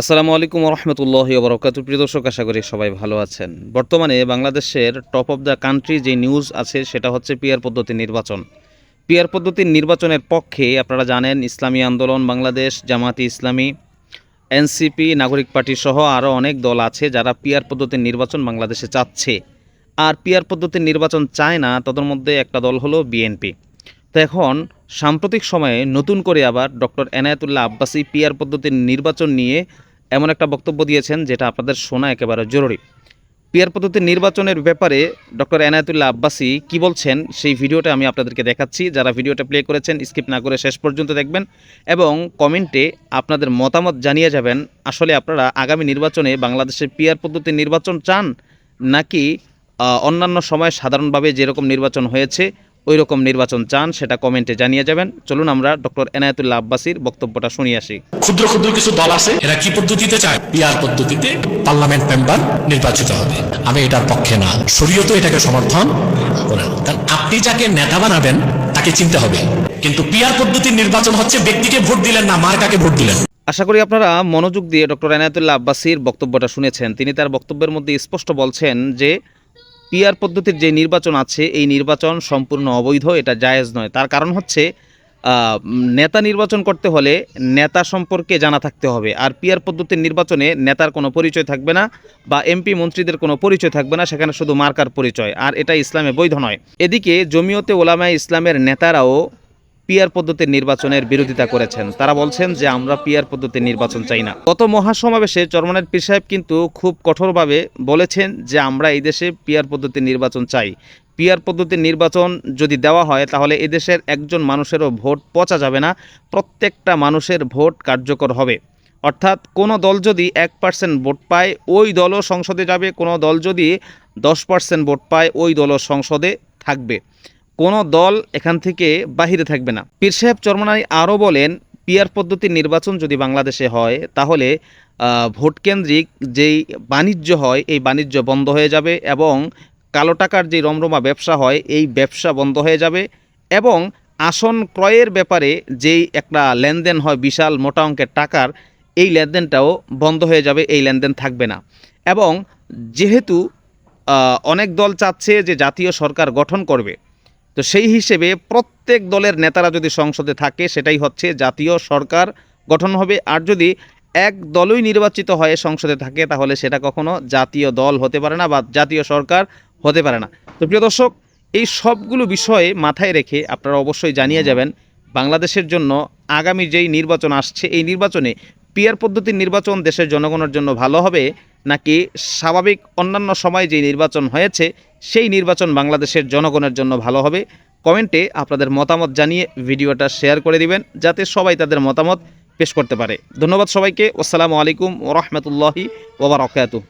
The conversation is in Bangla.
আসসালামু আলাইকুম রহমতুল্লাহ বরকাত প্রিয় দর্শক, আশা করি সবাই ভালো আছেন। বর্তমানে বাংলাদেশের টপ অফ দ্য কান্ট্রি যে নিউজ আছে, সেটা হচ্ছে পিয়ার পদ্ধতির নির্বাচন। পিয়ার পদ্ধতির নির্বাচনের পক্ষে আপনারা জানেন, ইসলামী আন্দোলন, বাংলাদেশ, জামাতি ইসলামী, এনসিপি, নাগরিক পার্টি সহ আরও অনেক দল আছে যারা পিয়ার পদ্ধতির নির্বাচন বাংলাদেশে চাচ্ছে। আর পিয়ার পদ্ধতির নির্বাচন চায় না, তাদের মধ্যে একটা দল হলো বিএনপি। তো এখন সাম্প্রতিক সময়ে নতুন করে আবার ডক্টর এনায়েতুল্লাহ আব্বাসী পিয়ার পদ্ধতির নির্বাচন নিয়ে এমন একটা বক্তব্য দিয়েছেন যেটা আপনাদের শোনা একেবারে জরুরি। পিয়ার পদ্ধতির নির্বাচনের ব্যাপারে ডক্টর এনায়েতুল্লাহ আব্বাসী কি বলছেন সেই ভিডিওটা আমি আপনাদেরকে দেখাচ্ছি। যারা ভিডিওটা প্লে করেছেন, স্কিপ না করে শেষ পর্যন্ত দেখবেন এবং কমেন্টে আপনাদের মতামত জানিয়ে যাবেন, আসলে আপনারা আগামী নির্বাচনে বাংলাদেশের পিয়ার পদ্ধতির নির্বাচন চান নাকি অন্যান্য সময় সাধারণভাবে যেরকম নির্বাচন হয়েছে ওই রকম নির্বাচন চান সেটা কমেন্টে জানিয়ে যাবেন। চলুন আমরা ডক্টর এনায়েতুল্লাহ আব্বাসীর বক্তব্যটা শুনিয়ে আসি। ক্ষুদ্র ক্ষুদ্র কিছু দল আছে এরা কি পদ্ধতিতে চায়? পিআর পদ্ধতিতে পার্লামেন্ট মেম্বার নির্বাচিত হবে। আমি এটার পক্ষে না। শরীয়ত এটাকে সমর্থন করে। কারণ আপনি যাকে নেতা বানাবেন তাকে চিনতে হবে। কিন্তু পিআর পদ্ধতির নির্বাচন হচ্ছে ব্যক্তিকে ভোট দিলেন না মার্কাকে ভোট দিলেন? আশা করি আপনারা মনোযোগ দিয়ে ডক্টর এনায়েতুল্লাহ আব্বাসীর বক্তব্যটা শুনেছেন। তিনি তার বক্তব্যের মধ্যে স্পষ্ট বলছেন যে পিয়ার পদ্ধতির যে নির্বাচন আছে, এই নির্বাচন সম্পূর্ণ অবৈধ, এটা জায়েজ নয়। তার কারণ হচ্ছে নেতা নির্বাচন করতে হলে নেতা সম্পর্কে জানা থাকতে হবে। আর পিয়ার পদ্ধতির নির্বাচনে নেতার কোনো পরিচয় থাকবে না বা এমপি মন্ত্রীদের কোনো পরিচয় থাকবে না, সেখানে শুধু মার্কার পরিচয়। আর এটা ইসলামে বৈধ নয়। এদিকে জমিয়তে ওলামায় ইসলামের নেতারাও পিয়ার পদ্ধতির নির্বাচনের বিরোধিতা করেছেন। তারা বলছেন যে আমরা পিয়ার পদ্ধতির নির্বাচন চাই না। গত মহাসমাবেশে চরমনের পীর সাহেব কিন্তু খুব কঠোরভাবে বলেছেন যে আমরা এই দেশে পিয়ার পদ্ধতির নির্বাচন চাই। পিয়ার পদ্ধতির নির্বাচন যদি দেওয়া হয় তাহলে এদেশের একজন মানুষেরও ভোট পচা যাবে না, প্রত্যেকটা মানুষের ভোট কার্যকর হবে। অর্থাৎ কোনো দল যদি এক পার্সেন্ট ভোট পায়, ওই দলও সংসদে যাবে, কোনো দল যদি দশ পার্সেন্ট ভোট পায়, ওই দলও সংসদে থাকবে। কোনো দল এখান থেকে বাহিরে থাকবে না। পীর সাহেব চরমনাই আরও বলেন, পিয়ার পদ্ধতির নির্বাচন যদি বাংলাদেশে হয়, তাহলে ভোটকেন্দ্রিক যেই বাণিজ্য হয়, এই বাণিজ্য বন্ধ হয়ে যাবে এবং কালো টাকার যে রমরমা ব্যবসা হয়, এই ব্যবসা বন্ধ হয়ে যাবে এবং আসন ক্রয়ের ব্যাপারে যেই একটা লেনদেন হয় বিশাল মোটা অঙ্কের টাকার, এই লেনদেনটাও বন্ধ হয়ে যাবে, এই লেনদেন থাকবে না। এবং যেহেতু অনেক দল চাচ্ছে যে জাতীয় সরকার গঠন করবে তো সেই হিসেবে প্রত্যেক দলের নেতারা যদি সংসদে থাকে, সেটাই হচ্ছে জাতীয় সরকার গঠন হবে। আর যদি এক দলই নির্বাচিত হয়ে সংসদে থাকে, তাহলে সেটা কখনো জাতীয় দল হতে পারে না বা জাতীয় সরকার হতে পারে না। তো প্রিয় দর্শক, এই সবগুলো বিষয়ে মাথায় রেখে আপনারা অবশ্যই জানিয়ে যাবেন, বাংলাদেশের জন্য আগামী যেই নির্বাচন আসছে, এই নির্বাচনে পিয়ার পদ্ধতির নির্বাচন দেশের জনগণের জন্য ভালো হবে, নাকি স্বাভাবিক অন্যান্য সময় যে নির্বাচন হয়েছে সেই নির্বাচন বাংলাদেশের জনগণের জন্য ভালো হবে। কমেন্টে আপনাদের মতামত জানিয়ে ভিডিওটা শেয়ার করে দিবেন, যাতে সবাই তাদের মতামত পেশ করতে পারে। ধন্যবাদ সবাইকে। আসসালামু আলাইকুম ওরহমতুল্লাহি ওবরাকাতুহ